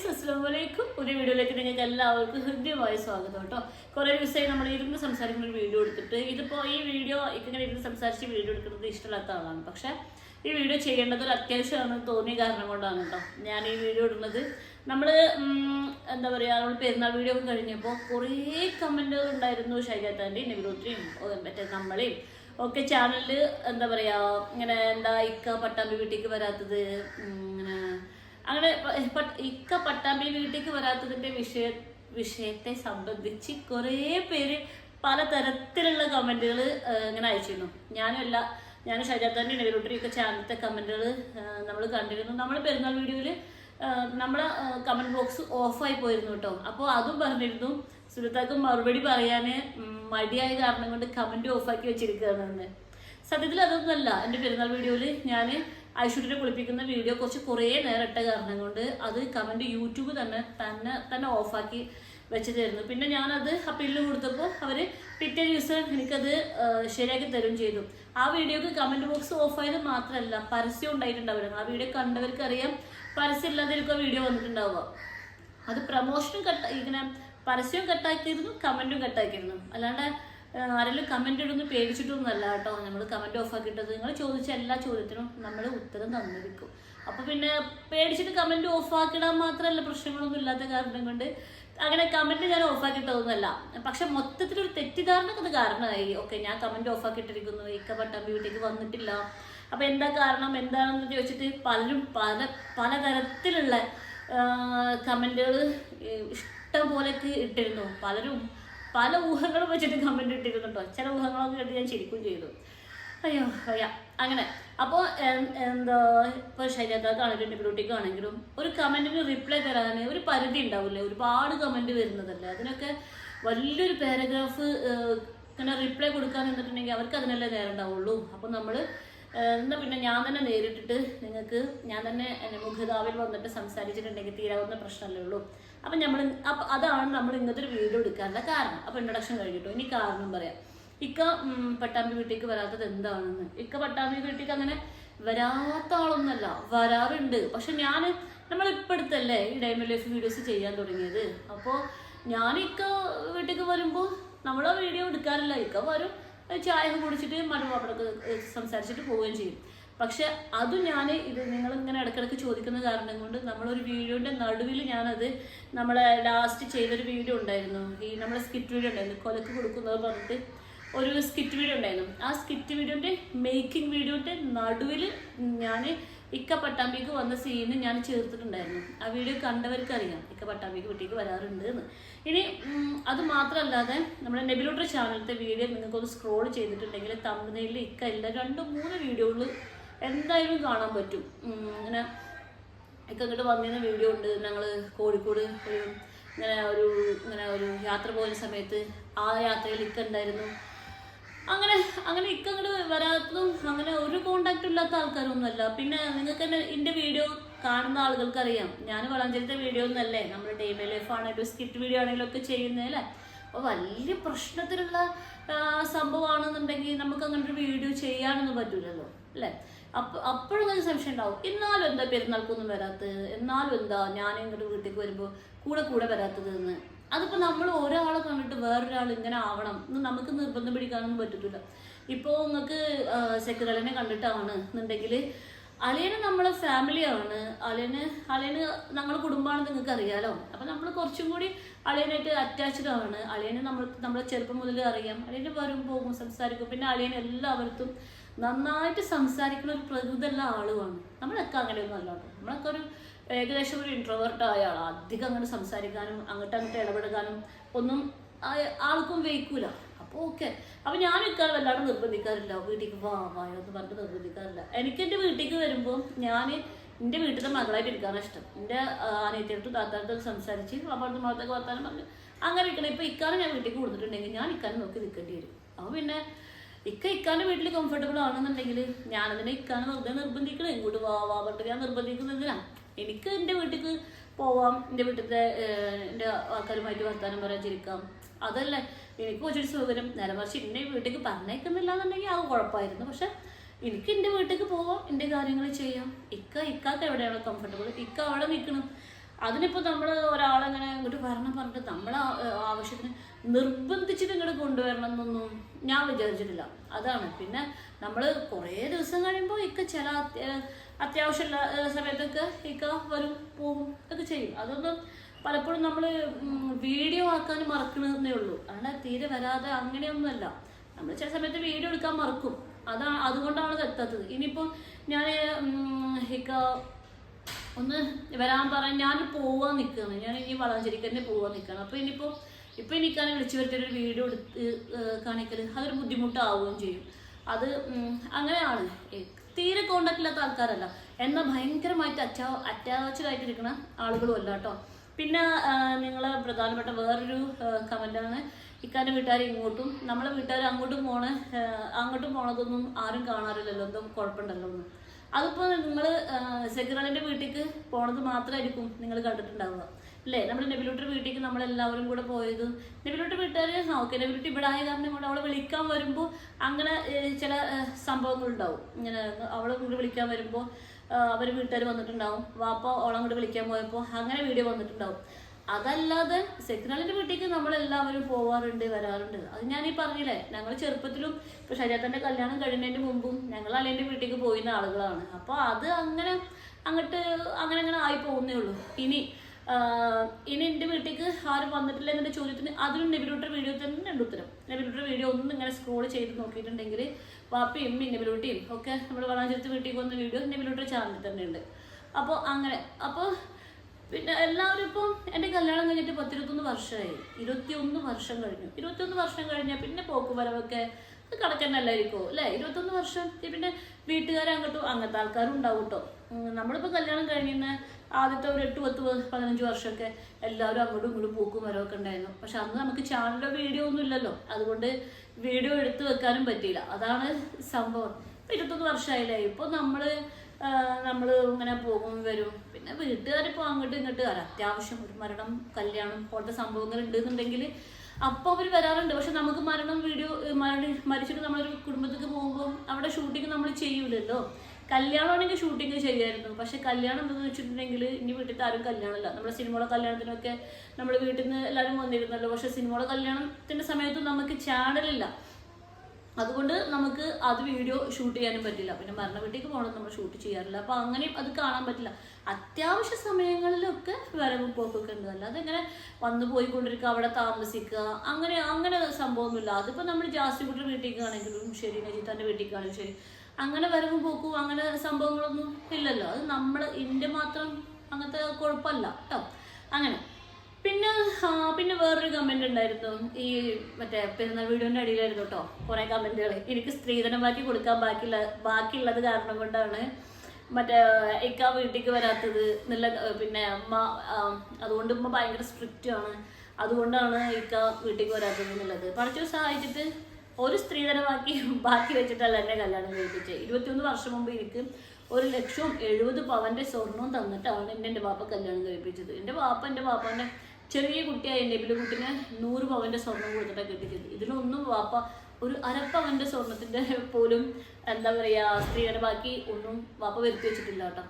Guys അസ്സാം വലൈക്കും ഒരു വീഡിയോയിലേക്ക് നിങ്ങൾക്ക് എല്ലാവർക്കും ഹൃദ്യമായ സ്വാഗതം കേട്ടോ. കുറേ ദിവസമായി നമ്മൾ ഇരുന്ന് സംസാരിക്കുന്ന ഒരു വീഡിയോ എടുത്തിട്ട് ഇതിപ്പോൾ ഈ വീഡിയോ ഇങ്ങനെ ഇരുന്ന് സംസാരിച്ച് വീഡിയോ എടുക്കുന്നത് ഇഷ്ടമില്ലാത്ത ആളാണ്. പക്ഷേ ഈ വീഡിയോ ചെയ്യേണ്ടത് ഒരു അത്യാവശ്യമാണെന്ന് തോന്നിയ കാരണം കൊണ്ടാണ് കേട്ടോ ഞാൻ ഈ വീഡിയോ ഇടുന്നത്. നമ്മൾ എന്താ പറയുക നമ്മൾ പെരുന്നാൾ വീഡിയോ ഒക്കെ കഴിഞ്ഞപ്പോൾ കുറേ കമന്റുകൾ ഉണ്ടായിരുന്നു ഷൈജാത്താന്റെയും നെവിലോത്രിയും മറ്റേ നമ്മളെയും. ഒക്കെ ചാനലിൽ എന്താ പറയുക ഇങ്ങനെ എന്താ ഇക്ക പട്ടാമ്പി വീട്ടിലേക്ക് വരാത്തത് അങ്ങനെ ഇക്ക പട്ടാമ്പി വീട്ടിലേക്ക് വരാത്തതിന്റെ വിഷയ വിഷയത്തെ സംബന്ധിച്ച് കുറേ പേര് പലതരത്തിലുള്ള കമന്റുകൾ ഇങ്ങനെ അയച്ചിരുന്നു. ഞാനും അല്ല ഞാൻ ഷജാത്താന്റെ ഇടവിലൊട്ടിയൊക്കെ ചാനലത്തെ കമന്റുകൾ നമ്മൾ കണ്ടിരുന്നു. നമ്മൾ പെരുന്നാൾ വീഡിയോയിൽ നമ്മളെ കമന്റ് ബോക്സ് ഓഫായി പോയിരുന്നു കേട്ടോ. അപ്പോൾ അതും പറഞ്ഞിരുന്നു. സുരത്താക്ക് മറുപടി പറയാൻ മടിയായ കാരണം കൊണ്ട് കമന്റ് ഓഫാക്കി വെച്ചിരിക്കുകയാണെന്ന്. സത്യത്തിൽ അതൊന്നുമല്ല എന്റെ പെരുന്നാൾ വീഡിയോയിൽ ഞാൻ ഐശ്വര്യനെ കുളിപ്പിക്കുന്ന വീഡിയോ കുറച്ച് കുറേ നേരം ഇട്ട കാരണം കൊണ്ട് അത് കമന്റ് യൂട്യൂബ് തന്നെ തന്നെ തന്നെ ഓഫാക്കി വെച്ച് തരുന്നു പിന്നെ ഞാനത് അപ്പീലിൽ കൊടുത്തപ്പോൾ അവർ പിറ്റേ ദിവസം എനിക്കത് ആ, ശരിയാക്കി തരും ചെയ്തു. ആ വീഡിയോക്ക് കമന്റ് ബോക്സ് ഓഫായത് മാത്രമല്ല പരസ്യം ഉണ്ടായിട്ടുണ്ടാവില്ല. ആ വീഡിയോ കണ്ടവർക്ക് അറിയാം പരസ്യം ഇല്ലാതെ വീഡിയോ വന്നിട്ടുണ്ടാവുക. അത് പ്രമോഷനും കട്ട് ഇങ്ങനെ പരസ്യവും കട്ടാക്കിയിരുന്നു കമന്റും കട്ടാക്കിയിരുന്നു അല്ലാണ്ട് ആ, ആരെങ്കിലും കമന്റ് ഇടുന്നു പേടിച്ചിട്ടൊന്നുമല്ല കേട്ടോ. നമ്മൾ കമന്റ് ഓഫ് ആക്കിയിട്ടത്. നിങ്ങൾ ചോദിച്ച എല്ലാ ചോദ്യത്തിനും നമ്മൾ ഉത്തരം തന്നിരിക്കും. അപ്പോൾ പിന്നെ പേടിച്ചിട്ട് കമന്റ് ഓഫ് ആക്കിടാൻ മാത്രമല്ല പ്രശ്നങ്ങളൊന്നും ഇല്ലാത്ത കാരണം കൊണ്ട് അങ്ങനെ കമന്റ് ഞാൻ ഓഫ് ആക്കിയിട്ടതൊന്നുമല്ല. പക്ഷെ മൊത്തത്തിൽ ഒരു തെറ്റിദ്ധാരണക്ക് കാരണമായി. ഓക്കെ ഞാൻ കമന്റ് ഓഫ് ആക്കിയിട്ടിരിക്കുന്നു. ഇക്ക പട്ടാമ്പി വീട്ടിലേക്ക് വന്നിട്ടില്ല. അപ്പോൾ എന്താ കാരണം? എന്താണെന്ന് ചോദിച്ചിട്ട് പലരും പല പലതരത്തിലുള്ള കമന്റുകൾ ഇഷ്ടം പോലെയൊക്കെ ഇട്ടിരുന്നു. പലരും പല ഊഹങ്ങളും വെച്ചിട്ട് കമന്റ് ഇട്ടിരുന്നു കേട്ടോ ചില ഊഹങ്ങളൊക്കെ കണ്ട് ഞാൻ ശരിക്കും ചെയ്തു. അയ്യോ അയ്യ. അങ്ങനെ. അപ്പോൾ എന്താ ഇപ്പോൾ ശരീരത്താണെങ്കിലും ബ്യൂട്ടിക്ക് ആണെങ്കിലും ഒരു കമന്റിന് റിപ്ലൈ തരാൻ ഒരു പരിധി ഉണ്ടാവില്ലേ? ഒരുപാട് കമന്റ് വരുന്നതല്ലേ? അതിനൊക്കെ വലിയൊരു പാരഗ്രാഫ് ഇങ്ങനെ റിപ്ലൈ കൊടുക്കാൻ നിന്നിട്ടുണ്ടെങ്കിൽ അവർക്ക് അതിനല്ലേ നേരം ഉണ്ടാവുള്ളൂ. അപ്പോൾ നമ്മൾ എന്നാ പിന്നെ ഞാൻ തന്നെ നേരിട്ടിട്ട് നിങ്ങൾക്ക് ഞാൻ തന്നെ മുഖതാവിൽ വന്നിട്ട് സംസാരിച്ചിട്ടുണ്ടെങ്കിൽ തീരാവുന്ന പ്രശ്നമല്ലേ ഉള്ളൂ. അപ്പം നമ്മൾ അപ്പം അതാണ് നമ്മൾ ഇന്നത്തെ ഒരു വീഡിയോ എടുക്കാനുള്ള കാരണം. അപ്പോൾ ഇൻട്രൊഡക്ഷൻ കഴിഞ്ഞിട്ടു? ഇനി കാരണം പറയാം. ഇക്ക പട്ടാമ്പി വീട്ടിലേക്ക് വരാത്തത് എന്താണെന്ന്? ഇക്ക പട്ടാമ്പി വീട്ടിലേക്ക് അങ്ങനെ വരാത്ത ആളൊന്നല്ല വരാറുണ്ട്. പക്ഷെ ഞാൻ നമ്മൾ ഇപ്പോഴത്തല്ലേ ഈ ഡൈമ ലൈഫ് വീഡിയോസ് ചെയ്യാൻ തുടങ്ങിയത്? അപ്പോൾ ഞാൻ ഇക്ക വീട്ടിലേക്ക് വരുമ്പോൾ നമ്മൾ ആ വീഡിയോ എടുക്കാറില്ല. ഇക്ക വരും. ചായ ഒക്കെ കുടിച്ചിട്ട് മരുമാപ്പിളൊക്കെ സംസാരിച്ചിട്ട് പോവുകയും ചെയ്യും. പക്ഷെ അത് ഞാൻ ഇത് നിങ്ങൾ ഇങ്ങനെ ഇടയ്ക്കിടയ്ക്ക് ചോദിക്കുന്ന കാരണം കൊണ്ട് നമ്മളൊരു വീഡിയോന്റെ നടുവിൽ ഞാനത് നമ്മളെ ലാസ്റ്റ് ചെയ്തൊരു വീഡിയോ ഉണ്ടായിരുന്നു. ഈ നമ്മളെ സ്കിറ്റ് വീഡിയോ ഉണ്ടായിരുന്നു. കൊലക്ക് കൊടുക്കുന്നത് പറഞ്ഞിട്ട് ഒരു സ്കിറ്റ് വീഡിയോ ഉണ്ടായിരുന്നു. ആ സ്കിറ്റ് വീഡിയോന്റെ മേക്കിംഗ് വീഡിയോന്റെ നടുവിൽ ഞാൻ ഇക്ക പട്ടാമ്പിക്ക് വന്ന സീന് ഞാൻ ചേർത്തിട്ടുണ്ടായിരുന്നു. ആ വീഡിയോ കണ്ടവർക്ക് അറിയാം ഇക്ക പട്ടാമ്പിക്ക് വീട്ടിലേക്ക് വരാറുണ്ട് എന്ന്. ഇനി അത് മാത്രമല്ലാതെ നമ്മുടെ നെബിലോട്ടർ ചാനലത്തെ വീഡിയോ നിങ്ങൾക്കൊന്ന് സ്ക്രോൾ ചെയ്തിട്ടുണ്ടെങ്കിൽ തമിഴ്നയിൽ ഇക്കല്ല രണ്ടും മൂന്ന് വീഡിയോകൾ എന്തായാലും കാണാൻ പറ്റും. ഇങ്ങനെ ഇക്ക ഇങ്ങോട്ട് വന്നിരുന്ന വീഡിയോ ഉണ്ട് ഞങ്ങൾ കോഴിക്കോട് ഒരു ഇങ്ങനെ ഒരു ഇങ്ങനെ ഒരു യാത്ര പോയ സമയത്ത് ആ യാത്രയിൽ ഇക്ക ഉണ്ടായിരുന്നു. അങ്ങനെ അങ്ങനെ ഇക്ക വരാത്തതും അങ്ങനെ ഒരു കോണ്ടാക്റ്റ് ഇല്ലാത്ത ആൾക്കാരൊന്നുമല്ല. പിന്നെ നിങ്ങൾക്ക് തന്നെ എന്റെ വീഡിയോ കാണുന്ന ആളുകൾക്ക് അറിയാം ഞാൻ വളഞ്ചേരത്തെ വീഡിയോ ഒന്നല്ലേ? നമ്മൾ ഡേമേ ലൈഫ് ആണെങ്കിലും സ്കിറ്റ് വീഡിയോ ആണെങ്കിലും ഒക്കെ ചെയ്യുന്നതല്ലേ അപ്പോൾ വലിയ പ്രശ്നത്തിലുള്ള സംഭവമാണെന്നുണ്ടെങ്കിൽ നമുക്ക് അങ്ങനെ ഒരു വീഡിയോ ചെയ്യാനൊന്നും പറ്റൂലല്ലോ അല്ലേ? അപ്പൊ അപ്പോഴും ഒരു സംശയം ഉണ്ടാവും. എന്നാലും എന്താ പെരുന്നാൾക്കൊന്നും വരാത്തത്? എന്നാലും എന്താ ഞാൻ ഇങ്ങോട്ട് വീട്ടിലേക്ക് വരുമ്പോൾ കൂടെ കൂടെ വരാത്തത് എന്ന്? അതിപ്പോൾ നമ്മൾ ഒരാളെ കണ്ടിട്ട് വേറൊരാൾ ഇങ്ങനെ ആവണം എന്ന് നമുക്ക് നിർബന്ധം പിടിക്കാനൊന്നും പറ്റത്തില്ല. ഇപ്പോൾ നിങ്ങൾക്ക് സെക്രട്ടറിനെ കണ്ടിട്ടാണ് എന്നുണ്ടെങ്കിൽ അളിയന് നമ്മളെ ഫാമിലിയാണ് അളിയന് അളിയന് നമ്മളെ കുടുംബമാണ് നിങ്ങൾക്ക് അറിയാലോ. അപ്പൊ നമ്മൾ കുറച്ചും കൂടി അളിയനായിട്ട് അറ്റാച്ച്ഡ് ആണ്. അളിയന് നമ്മൾ നമ്മളെ ചെറുപ്പം മുതൽ അറിയാം. അളിയന് വരും പോകും സംസാരിക്കും. പിന്നെ അളിയൻ എല്ലാവർക്കും നന്നായിട്ട് സംസാരിക്കുന്ന ഒരു പ്രകൃതമുള്ള ആളുമാണ്. നമ്മളൊക്കെ അങ്ങനെയൊന്നും അല്ല നമ്മളൊക്കെ ഒരു ഏകദേശം ഒരു ഇൻട്രോവേർട്ട് ആയ ആളാണ് അധികം അങ്ങോട്ട് സംസാരിക്കാനും അങ്ങോട്ട് അങ്ങോട്ട് ഇടപെടുകാനും ഒന്നും ആൾക്കും വെയ്ക്കൂല. അപ്പോൾ ഓക്കെ. അപ്പം ഞാൻ ഇക്കാളും വല്ലാണ്ട് നിർബന്ധിക്കാറില്ല. വീട്ടിലേക്ക് വാ വാ എന്ന് പറഞ്ഞിട്ട് നിർബന്ധിക്കാറില്ല. എനിക്ക് എന്റെ വീട്ടിലേക്ക് വരുമ്പോൾ ഞാൻ എന്റെ വീട്ടിലെ മകളായിട്ട് ഇരിക്കാനാണ് ഇഷ്ടം. എന്റെ അനിയത്തിയടുത്തും താത്താടുത്തും സംസാരിച്ച് അപ്പുറത്തും മകളത്തേക്ക് വർത്താനം പറഞ്ഞു അങ്ങനെ ഇരിക്കണം. ഇപ്പോൾ ഇക്കാലം ഞാൻ വീട്ടിലേക്ക് കൊടുത്തിട്ടുണ്ടെങ്കിൽ ഞാൻ ഇക്കാലം നോക്കി നിൽക്കേണ്ടി വരും. അപ്പോൾ പിന്നെ ഇക്ക ഇക്കാന്റെ വീട്ടിൽ കംഫർട്ടബിൾ ആണെന്നുണ്ടെങ്കിൽ ഞാനതിനെ ഇക്കാനെ വെറുതെ നിർബന്ധിക്കണം. ഇങ്ങോട്ട് വാ വാ പറഞ്ഞിട്ട് ഞാൻ നിർബന്ധിക്കുന്നതിനാ. എനിക്ക് എന്റെ വീട്ടിലേക്ക് പോവാം. എന്റെ വീട്ടിലത്തെ എന്റെ ആൾക്കാരുമായിട്ട് വർത്താനം പറയാൻ ചിരിക്കാം. അതല്ലേ? എനിക്ക് ഒരു സൗകര്യം മറിച്ച് എന്നെ വീട്ടിലേക്ക് പറഞ്ഞേക്കുന്നില്ല എന്നുണ്ടെങ്കിൽ അത് കുഴപ്പമായിരുന്നു. പക്ഷെ എനിക്ക് എന്റെ വീട്ടിലേക്ക് പോവാം എന്റെ കാര്യങ്ങൾ ചെയ്യാം. ഇക്ക ഇക്കാക്ക് എവിടെയാണ് കംഫർട്ടബിൾ ഇക്ക അവിടെ നിൽക്കണം. അതിനിപ്പോൾ നമ്മൾ ഒരാളെങ്ങനെ ഇങ്ങോട്ട് വരണം പറഞ്ഞിട്ട് നമ്മളെ ആവശ്യത്തിന് നിർബന്ധിച്ചിട്ട് ഇങ്ങോട്ട് കൊണ്ടുവരണം എന്നൊന്നും ഞാൻ വിചാരിച്ചിട്ടില്ല. അതാണ്. പിന്നെ നമ്മൾ കുറേ ദിവസം കഴിയുമ്പോൾ ഇക്ക ചില അത്യ- അത്യാവശ്യമുള്ള സമയത്തൊക്കെ ഇക്ക വരും പോകും ഒക്കെ ചെയ്യും. അതൊന്നും പലപ്പോഴും നമ്മൾ വീഡിയോ ആക്കാൻ മറക്കണമെന്നേ ഉള്ളൂ. അല്ലാണ്ട് തീരെ വരാതെ അങ്ങനെയൊന്നുമല്ല. നമ്മൾ ചില സമയത്ത് വീഡിയോ എടുക്കാൻ മറക്കും. അതാ അതുകൊണ്ടാണ് അത് എത്താത്തത് ഇനിയിപ്പോൾ ഞാൻ ഒന്ന് വരാൻ പറയാൻ ഞാൻ പോവാൻ നിൽക്കുകയാണ് ഞാൻ ഇനി വളാഞ്ചേരിക്ക് തന്നെ പോവാൻ നിൽക്കുകയാണ് അപ്പോൾ ഇനിയിപ്പോൾ ഇപ്പോൾ എനിക്കാണെങ്കിൽ വിളിച്ചു വരുത്തിയൊരു വീഡിയോ എടുത്ത് കാണിക്കൽ അതൊരു ബുദ്ധിമുട്ടാവുകയും ചെയ്യും. അത് അങ്ങനെയാണ്. തീരെ കോണ്ടാക്ട് ഇല്ലാത്ത ആൾക്കാരല്ല. എന്നാൽ ഭയങ്കരമായിട്ട് അറ്റാ അറ്റാച്ച്ഡ് ആയിട്ടിരിക്കുന്ന ആളുകളും അല്ല കേട്ടോ. പിന്നെ നിങ്ങൾ പ്രധാനപ്പെട്ട വേറൊരു കമന്റാണ് ഇക്കാന്റെ വീട്ടുകാർ ഇങ്ങോട്ടും നമ്മളെ വീട്ടുകാർ അങ്ങോട്ടും പോണ അങ്ങോട്ടും പോണതൊന്നും ആരും കാണാറില്ലല്ലോ എന്തോ കുഴപ്പമുണ്ടല്ലോ എന്ന് അതിപ്പോൾ നിങ്ങൾ സെക്രട്ടറിന്റെ വീട്ടിലേക്ക് പോണത് മാത്രമായിരിക്കും നിങ്ങൾ കണ്ടിട്ടുണ്ടാവുക. അല്ലേ? നമ്മുടെ നെബിലൂട്ടർ വീട്ടിലേക്ക് നമ്മളെല്ലാവരും കൂടെ പോയത്. നെബിലൂട്ടർ വീട്ടുകാർ ഓക്കെ നെബിലൂട്ടി ഇവിടെ ആയ കാരണം കൊണ്ട് അവളെ വിളിക്കാൻ വരുമ്പോൾ അങ്ങനെ ചില സംഭവങ്ങളുണ്ടാവും. ഇങ്ങനെ അവളെ കൂടി വിളിക്കാൻ വരുമ്പോൾ അവർ വീട്ടുകാർ വന്നിട്ടുണ്ടാവും. വാപ്പ ഓളം കൂടി വിളിക്കാൻ പോയപ്പോൾ അങ്ങനെ വീഡിയോ വന്നിട്ടുണ്ടാവും. അതല്ലാതെ സെക്രട്ടറിന്റെ വീട്ടിലേക്ക് നമ്മളെല്ലാവരും പോവാറുണ്ട് വരാറുണ്ട്. അത് ഞാൻ ഈ പറഞ്ഞില്ലേ ഞങ്ങൾ ചെറുപ്പത്തിലും ഇപ്പൊ ശരീരത്തിന്റെ കല്യാണം കഴിയുന്നതിന് മുമ്പും ഞങ്ങൾ അളിയന്റെ വീട്ടിലേക്ക് പോയിരുന്ന ആളുകളാണ്. അപ്പോൾ അത് അങ്ങനെ അങ്ങോട്ട് അങ്ങനെ അങ്ങനെ ആയി പോകുന്നേ ഉള്ളൂ. ഇനി ഇനി എന്റെ വീട്ടിലേക്ക് ആരും വന്നിട്ടില്ല എന്നൊരു ചോദ്യത്തിന് അതിനും നെബിലൂട്ടർ വീഡിയോ തന്നെ ഉണ്ട് ഉത്തരം. നെബിലൂട്ടർ വീഡിയോ ഒന്നും ഇങ്ങനെ സ്ക്രോൾ ചെയ്ത് നോക്കിയിട്ടുണ്ടെങ്കിൽ വാപ്പയും ഉമ്മയും നെബിലൂട്ടിയും ഒക്കെ നമ്മൾ വളാഞ്ചേരത്ത് വീട്ടിലേക്ക് വന്ന വീഡിയോ നെബിലൂട്ടർ ചാനലിൽ തന്നെ ഉണ്ട് അപ്പോൾ അങ്ങനെ അപ്പോൾ പിന്നെ എല്ലാവരും ഇപ്പം എന്റെ കല്യാണം കഴിഞ്ഞിട്ട് പത്തിരുപത്തൊന്ന് വർഷമായി ഇരുപത്തിയൊന്ന് വർഷം കഴിഞ്ഞു. ഇരുപത്തിയൊന്ന് വർഷം കഴിഞ്ഞാൽ പിന്നെ പോക്ക് വരവൊക്കെ കണക്കന്നല്ലായിരിക്കും അല്ലേ? ഇരുപത്തൊന്ന് വർഷം പിന്നെ വീട്ടുകാരെ അങ്ങോട്ടും അങ്ങനത്തെ ആൾക്കാരും ഉണ്ടാവും കേട്ടോ നമ്മളിപ്പോൾ കല്യാണം കഴിഞ്ഞിരുന്ന ആദ്യത്തെ ഒരു എട്ട് പത്ത് പതിനഞ്ച് വർഷമൊക്കെ എല്ലാവരും അങ്ങോട്ടും ഇങ്ങോട്ടും പോക്കും വരവൊക്കെ ഉണ്ടായിരുന്നു. പക്ഷെ അന്ന് നമുക്ക് ചാനലിലെ വീഡിയോ ഒന്നും ഇല്ലല്ലോ. അതുകൊണ്ട് വീഡിയോ എടുത്തു വെക്കാനും പറ്റിയില്ല. അതാണ് സംഭവം. ഇരുപത്തൊന്ന് വർഷമായില്ലേ? ഇപ്പോൾ നമ്മൾ നമ്മൾ ഇങ്ങനെ പോകും വരും. പിന്നെ വീട്ടുകാരിപ്പോൾ അങ്ങോട്ടും ഇങ്ങോട്ട് വരാം. അത്യാവശ്യം ഒരു മരണം കല്യാണം പോലത്തെ സംഭവങ്ങൾ ഉണ്ടെന്നുണ്ടെങ്കിൽ അപ്പോൾ അവർ വരാറുണ്ട്. പക്ഷെ നമുക്ക് മരണം വീഡിയോ മരണ മരിച്ചിട്ട് നമ്മളൊരു കുടുംബത്തേക്ക് പോകുമ്പോൾ അവിടെ ഷൂട്ടിങ് നമ്മൾ ചെയ്യൂലല്ലോ. കല്യാണമാണെങ്കിൽ ഷൂട്ടിങ് ശരിയായിരുന്നു. പക്ഷെ കല്യാണം എന്താണെന്ന് വെച്ചിട്ടുണ്ടെങ്കിൽ ഇനി വീട്ടിൽ ആരും കല്യാണമില്ല. നമ്മുടെ സിനിമയുടെ കല്യാണത്തിനൊക്കെ നമ്മൾ വീട്ടിൽ നിന്ന് എല്ലാവരും വന്നിരുന്നല്ലോ. പക്ഷെ സിനിമയുടെ കല്യാണത്തിന്റെ സമയത്ത് നമുക്ക് ചാനലില്ല അതുകൊണ്ട് നമുക്ക് അത് വീഡിയോ ഷൂട്ട് ചെയ്യാനും പറ്റില്ല. പിന്നെ മരണ വീട്ടിലേക്ക് പോകണം നമ്മൾ ഷൂട്ട് ചെയ്യാറില്ല. അപ്പോൾ അങ്ങനെയും അത് കാണാൻ പറ്റില്ല. അത്യാവശ്യ സമയങ്ങളിലൊക്കെ വരവ് പോക്കൊക്കെ ഉണ്ട്. അല്ലാതെ ഇങ്ങനെ വന്നു പോയിക്കൊണ്ടിരിക്കുക അവിടെ താമസിക്കുക അങ്ങനെ അങ്ങനെ സംഭവമൊന്നുമില്ല. അതിപ്പോൾ നമ്മൾ ജാസ്തിക്കുട്ടിയുടെ വീട്ടിലേക്ക് ആണെങ്കിലും ശരി നജിത്താന്റെ വീട്ടിലേക്ക് ആണെങ്കിലും ശരി. അങ്ങനെ വരവും പോക്കും അങ്ങനെ സംഭവങ്ങളൊന്നും ഇല്ലല്ലോ. അത് നമ്മൾ ഇന്ത്യ മാത്രം അങ്ങനത്തെ കുഴപ്പമല്ല കേട്ടോ അങ്ങനെ. പിന്നെ പിന്നെ വേറൊരു കമന്റ് ഉണ്ടായിരുന്നു. ഈ മറ്റേ പെരുന്നാൾ വീഡിയോന്റെ അടിയിലായിരുന്നു കേട്ടോ കുറേ കമന്റുകൾ എനിക്ക് സ്ത്രീധനം മാറ്റി കൊടുക്കാൻ ബാക്കിയുള്ള ബാക്കിയുള്ളത് കാരണം കൊണ്ടാണ് മറ്റേ ഇക്ക വീട്ടിലേക്ക് വരാത്തത്. നല്ല പിന്നെ അമ്മ അതുകൊണ്ട് ഉമ്മ ഭയങ്കര സ്ട്രിക്റ്റ് ആണ്. അതുകൊണ്ടാണ് ഇക്ക വീട്ടിലേക്ക് വരാത്തത് എന്നുള്ളത്. പഠിച്ചു സഹായിച്ചിട്ട് ഒരു സ്ത്രീധനമാക്കി ബാക്കി വെച്ചിട്ടല്ല എന്നെ കല്യാണം കഴിപ്പിച്ചത് ഇരുപത്തിയൊന്ന് വർഷം മുമ്പ് എനിക്ക് ഒരു ലക്ഷവും എഴുപത് പവന്റെ സ്വർണവും തന്നിട്ടാണ് എന്നെ എന്റെ പാപ്പ കല്യാണം കഴിപ്പിച്ചത്. എന്റെ പാപ്പ എന്റെ പാപ്പാന്റെ ചെറിയ കുട്ടിയായ വലിയ കുട്ടിനെ നൂറ് പവന്റെ സ്വർണം കൊടുത്തിട്ടാണ് കെട്ടിച്ചത്. ഇതിലൊന്നും പാപ്പ ഒരു അരപ്പവന്റെ സ്വർണത്തിന്റെ പോലും എന്താ പറയാ സ്ത്രീയുടെ ബാക്കി ഒന്നും വാപ്പ വരുത്തി വെച്ചിട്ടില്ല കേട്ടോ.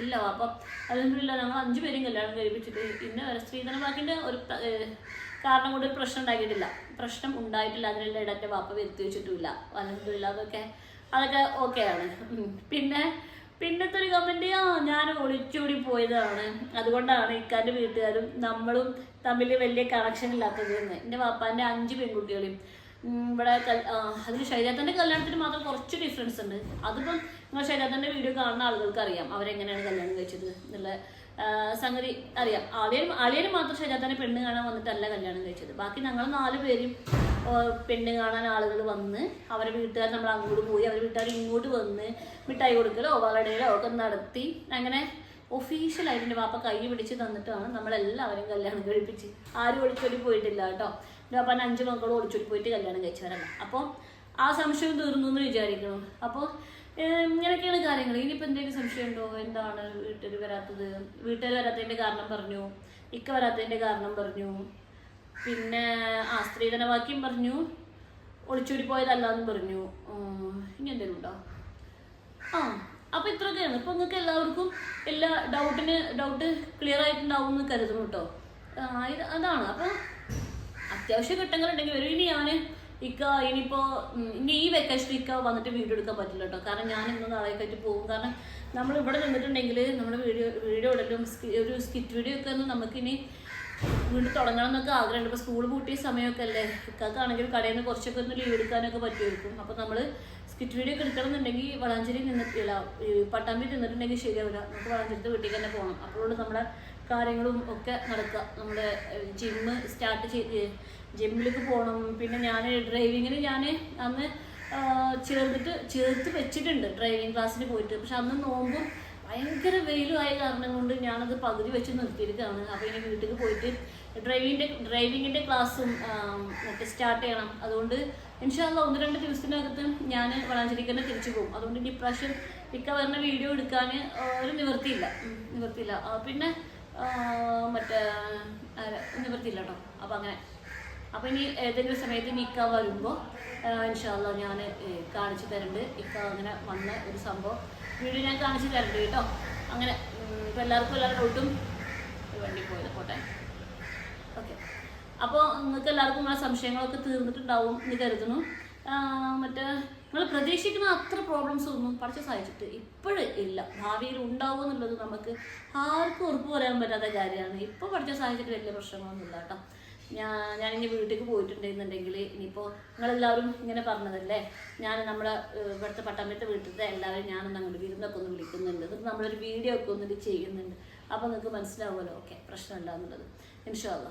ഇല്ല വാപ്പ. അതൊന്നുമില്ല ഞങ്ങൾ അഞ്ചു പേരും കല്യാണം കഴിപ്പിച്ചിട്ട് ഇന്ന സ്ത്രീധന ബാക്കിന്റെ ഒരു കാരണം കൊണ്ട് ഒരു പ്രശ്നം ഉണ്ടാക്കിയിട്ടില്ല. പ്രശ്നം ഉണ്ടായിട്ടില്ല അതിനുള്ള ഇടത്തെ വാപ്പ വരുത്തി വെച്ചിട്ടില്ല അലഹമില്ല അതൊക്കെ അതൊക്കെ ഓക്കെ ആണ് പിന്നെ പിന്നത്തെ ഒരു കമന്റ് ആ ഞാൻ ഒളിച്ചോടി പോയതാണ്. അതുകൊണ്ടാണ് ഇക്കാന്റെ വീട്ടുകാരും നമ്മളും തമ്മിൽ വലിയ കണക്ഷൻ ഇല്ലാത്തത് എന്ന്. എന്റെ വാപ്പാന്റെ അഞ്ച് പെൺകുട്ടികളും ഇവിടെ അതിന് ആ, ശൈലാത്തന്റെ കല്യാണത്തിന് മാത്രം കുറച്ച് ഡിഫറൻസ് ഉണ്ട്. അതിപ്പം നിങ്ങൾ ശൈലാത്തന്റെ വീഡിയോ കാണുന്ന ആളുകൾക്ക് അറിയാം. അവരെങ്ങനെയാണ് കല്യാണം കഴിച്ചത് എന്നുള്ള സംഗതി അറിയാം. ആളിയൻ ആളിയന് മാത്രം ഷെജാത്താനെ പെണ്ണ് കാണാൻ വന്നിട്ടല്ല കല്യാണം കഴിച്ചത്. ബാക്കി ഞങ്ങൾ നാല് പേരും പെണ്ണ് കാണാൻ ആളുകൾ വന്ന് അവരെ വീട്ടുകാർ നമ്മൾ അങ്ങോട്ട് പോയി അവരെ വീട്ടുകാർ ഇങ്ങോട്ട് വന്ന് മിഠായി കൊടുക്കലോ വളടയിലോ ഒക്കെ നടത്തി അങ്ങനെ ഒഫീഷ്യലായിട്ട് എന്റെ വാപ്പ കൈ പിടിച്ച് തന്നിട്ടാണ് നമ്മളെല്ലാവരും കല്യാണം കഴിപ്പിച്ച്. ആരും ഒളിച്ചോടി പോയിട്ടില്ല കേട്ടോ. എന്റെ വാപ്പാന്റെ അഞ്ച് മക്കളും ഒളിച്ചോടി പോയിട്ട് കല്യാണം കഴിച്ചവരല്ല അപ്പോൾ ആ സംശയം തീർന്നു എന്ന് വിചാരിക്കണം? അപ്പോൾ ഇങ്ങനെയൊക്കെയാണ് കാര്യങ്ങൾ ഇനിയിപ്പോൾ എന്തെങ്കിലും സംശയമുണ്ടോ? എന്താണ് വീട്ടിൽ വരാത്തത്? വീട്ടിൽ വരാത്തതിന്റെ കാരണം പറഞ്ഞു. ഇക്ക വരാത്തതിന്റെ കാരണം പറഞ്ഞു. പിന്നെ ആ സ്ത്രീധനവാക്യം പറഞ്ഞു. ഒളിച്ചോടി പോയതല്ല എന്ന് പറഞ്ഞു ഇനി എന്തെങ്കിലും ഉണ്ടോ? ആ അപ്പം ഇത്രയൊക്കെയാണ്. ഇപ്പം നിങ്ങൾക്ക് എല്ലാവർക്കും എല്ലാ ഡൗട്ടിന് ഡൗട്ട് ക്ലിയർ ആയിട്ടുണ്ടാവും എന്ന് കരുതുന്നു കേട്ടോ. അതാണ്. അപ്പം അത്യാവശ്യ ഘട്ടങ്ങളുണ്ടെങ്കിൽ വരും. ഇനി ഞാൻ ഇക്ക ഇനിയിപ്പോ ഇനി ഈ വെക്കേഷൻ ഇക്ക വന്നിട്ട് വീഡിയോ എടുക്കാൻ പറ്റില്ല കേട്ടോ കാരണം ഞാൻ ഇന്ന് നാളെ ആയിട്ട് പോകും. കാരണം നമ്മൾ ഇവിടെ നിന്നിട്ടുണ്ടെങ്കിൽ നമ്മുടെ വീഡിയോ വീഡിയോ ഇടലും ഒരു സ്കിറ്റ് വീഡിയോ ഒക്കെ ഒന്നും നമുക്കിനി വീണ്ടും തുടങ്ങണം എന്നൊക്കെ ആഗ്രഹമുണ്ട്. ഇപ്പോൾ സ്കൂൾ പൂട്ടിയ സമയമൊക്കെ അല്ലേ? ഇക്കാക്കാണെങ്കിൽ കടയിൽ നിന്ന് കുറച്ചൊക്കെ ഒന്ന് ലീവ് എടുക്കാനൊക്കെ പറ്റുമായിരിക്കും. അപ്പോൾ നമ്മൾ സ്കിറ്റ് വീഡിയോ ഒക്കെ എടുക്കണം എന്നുണ്ടെങ്കിൽ വളാഞ്ചേരി നിന്നിട്ടില്ല പട്ടാമ്പി നിന്നിട്ടുണ്ടെങ്കിൽ ശരിയാവില്ല. നമുക്ക് വളാഞ്ചേരിത്തെ വീട്ടിൽ തന്നെ പോകണം അപ്പോഴോട് നമ്മുടെ കാര്യങ്ങളും ഒക്കെ നടക്കുക നമ്മുടെ ജിമ്മ് സ്റ്റാർട്ട് ചെയ്ത് ജിമ്മിലേക്ക് പോകണം പിന്നെ ഞാൻ ഡ്രൈവിങ്ങിന് ഞാൻ അന്ന് ചേർന്നിട്ട് ചേർത്ത് വെച്ചിട്ടുണ്ട് ഡ്രൈവിംഗ് ക്ലാസ്സിന് പോയിട്ട്. പക്ഷെ അന്ന് നോമ്പും ഭയങ്കര വെയിലുമായ കാരണം കൊണ്ട് ഞാനത് പകുതി വെച്ച് നിർത്തിയിരിക്കുകയാണ് അപ്പോൾ ഇനി വീട്ടിൽ പോയിട്ട് ഡ്രൈവിങ്ങിന്റെ ഡ്രൈവിങ്ങിന്റെ ക്ലാസ്സും മറ്റേ സ്റ്റാർട്ട് ചെയ്യണം. അതുകൊണ്ട് ഇൻഷാല്ല ഒന്ന് രണ്ട് ദിവസത്തിനകത്ത് ഞാൻ വളാഞ്ചേരിക്ക് തന്നെ തിരിച്ചു പോകും. അതുകൊണ്ട് ഇനി ഇപ്രാവശ്യം വരുന്ന വീഡിയോ എടുക്കാൻ ഒരു നിവർത്തിയില്ല നിവൃത്തിയില്ല. പിന്നെ മറ്റേ നിവൃത്തിയില്ല കേട്ടോ അപ്പോൾ അങ്ങനെ. അപ്പോൾ ഇനി ഏതെങ്കിലും സമയത്ത് ഇനി ഇക്ക വരുമ്പോൾ ഇൻഷാല്ല ഞാൻ കാണിച്ചു തരുന്നുണ്ട് ഇക്ക അങ്ങനെ വന്ന ഒരു സംഭവം. വീഡിയോ ഞാൻ കാണിച്ചു തരുന്നുണ്ട് കേട്ടോ. അങ്ങനെ ഇപ്പം എല്ലാവർക്കും എല്ലാവരുടെ ഡൗട്ടും വണ്ടി പോയത്. പോട്ടെ. ഓക്കെ. അപ്പോൾ നിങ്ങൾക്ക് എല്ലാവർക്കും നിങ്ങളെ സംശയങ്ങളൊക്കെ തീർന്നിട്ടുണ്ടാവും എന്ന് കരുതുന്നു. മറ്റേ നിങ്ങൾ പ്രതീക്ഷിക്കുന്ന അത്ര പ്രോബ്ലംസ് ഒന്നും പഠിച്ചു സാധിച്ചിട്ട് ഇപ്പോഴും ഇല്ല. ഭാവിയിൽ ഉണ്ടാവും എന്നുള്ളത് നമുക്ക് ആർക്കും ഉറപ്പ് പറയാൻ പറ്റാത്ത കാര്യമാണ്. ഇപ്പോൾ പഠിച്ച സാഹചര്യത്തിൽ വലിയ പ്രശ്നങ്ങളൊന്നും ഇല്ല കേട്ടോ. ഞാൻ ഞാനിങ്ങനെ വീട്ടിലേക്ക് പോയിട്ടുണ്ടെന്നുണ്ടെങ്കിൽ ഇനിയിപ്പോൾ നിങ്ങളെല്ലാവരും ഇങ്ങനെ പറഞ്ഞതല്ലേ? ഞാൻ നമ്മുടെ ഇവിടുത്തെ പട്ടാമ്പത്തെ വീട്ടിലത്തെ എല്ലാവരും ഞാനൊന്ന് അങ്ങോട്ട് വിരുന്നൊക്കെ ഒന്ന് വിളിക്കുന്നുണ്ട്. എന്നിട്ട് നമ്മളൊരു വീഡിയോ ഒക്കെ ഒന്നിട്ട് ചെയ്യുന്നുണ്ട്. അപ്പോൾ നിങ്ങൾക്ക് മനസ്സിലാവുമല്ലോ. ഓക്കെ പ്രശ്നമില്ല എന്നുള്ളത്. ഇൻഷാല്ല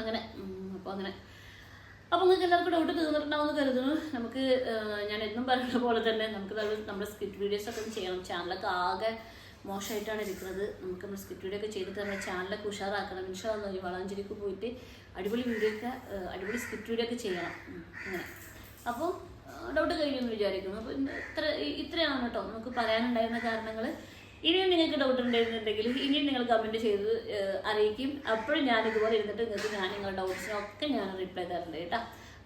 അങ്ങനെ അപ്പോൾ അങ്ങനെ അപ്പോൾ നിങ്ങൾക്ക് എല്ലാവർക്കും ഡൗട്ട് തീർന്നിട്ടുണ്ടാവുമെന്ന് കരുതുന്നു. നമുക്ക് ഞാൻ എന്നും പറയുന്ന പോലെ തന്നെ നമുക്ക് നമ്മുടെ സ്കിറ്റ് വീഡിയോസ് ഒക്കെ ചെയ്യണം. ചാനലൊക്കെ ആകെ മോശമായിട്ടാണ് ഇരിക്കുന്നത്. നമുക്ക് നമ്മൾ സ്കിറ്റ് വീഡിയോ ഒക്കെ ചെയ്തിട്ട് നമ്മുടെ ചാനലൊക്കെ ഉഷാറാക്കണം. ഇൻഷാന്ന് ഈ വളാഞ്ചേരിക്ക് പോയിട്ട് അടിപൊളി വീഡിയോ ഒക്കെ അടിപൊളി സ്കിറ്റ് വീഡിയോ ഒക്കെ ചെയ്യണം. അങ്ങനെ. അപ്പോൾ ഡൗട്ട് കഴിഞ്ഞെന്ന് വിചാരിക്കുന്നു. അപ്പോൾ ഇത്ര ഇത്രയാണ് കേട്ടോ. നമുക്ക് പറയാനുണ്ടായിരുന്ന കാരണങ്ങൾ ഇനിയും നിങ്ങൾക്ക് ഡൗട്ട് ഉണ്ടായിരുന്നുണ്ടെങ്കിൽ ഇനിയും നിങ്ങൾ കമന്റ് ചെയ്ത് അറിയിക്കും. അപ്പോഴും ഞാൻ ഇതുപോലെ ഇരുന്നിട്ട് നിങ്ങൾക്ക് ഞാൻ നിങ്ങളുടെ ഡൗട്ട്സിനൊക്കെ ഞാൻ റിപ്ലൈ തരുന്നുണ്ട് കേട്ടോ.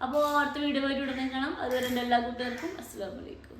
അപ്പോൾ അടുത്ത വീഡിയോ ആയിട്ട് ഉടനെ കാണാം. അതുവരെ എന്റെ എല്ലാ കൂട്ടുകാർക്കും അസ്സാം വലൈക്കും